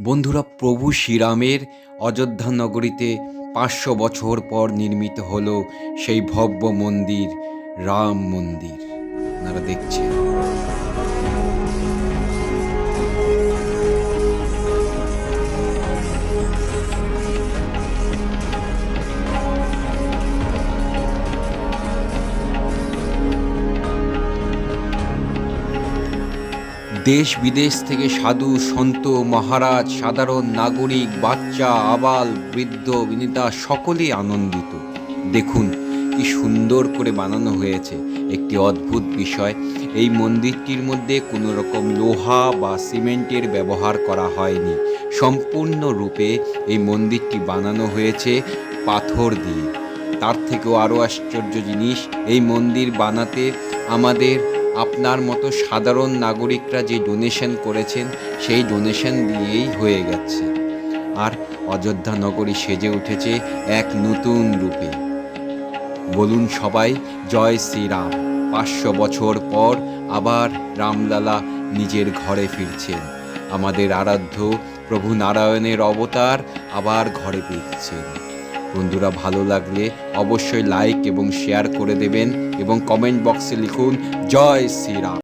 বন্ধুরা, প্রভু শ্রীরামের অযোধ্যা নগরীতে পাঁচশো বছর পর নির্মিত হল সেই ভব্য মন্দির, রাম মন্দির। আপনারা দেখছেন। দেশ বিদেশ থেকে সাধু, সন্ত, মহারাজ, সাধারণ নাগরিক, বাচ্চা, আবাল, বৃদ্ধ, বিনিতা সকলেই আনন্দিত। দেখুন কি সুন্দর করে বানানো হয়েছে। একটি অদ্ভুত বিষয়, এই মন্দিরটির মধ্যে কোনো রকম লোহা বা সিমেন্টের ব্যবহার করা হয়নি। সম্পূর্ণরূপে এই মন্দিরটি বানানো হয়েছে পাথর দিয়ে। তার থেকেও আরও আশ্চর্য জিনিস, এই মন্দির বানাতে আমাদের আপনার মতো সাধারণ নাগরিকরা যে ডোনেশন করেছেন, সেই ডোনেশন দিয়েই হয়ে গেছে। আর অযোধ্যা নগরী সেজে উঠেছে এক নতুন রূপে। বলুন সবাই, জয় শ্রীরাম। পাঁচশো বছর পর আবার রামলালা নিজের ঘরে ফিরছেন। আমাদের আরাধ্য প্রভু নারায়ণের অবতার আবার ঘরে ফিরছেন। বন্ধুরা, ভালো লাগলে অবশ্যই লাইক এবং শেয়ার করে দেবেন এবং কমেন্ট বক্সে লিখুন, জয় শ্রীরাম।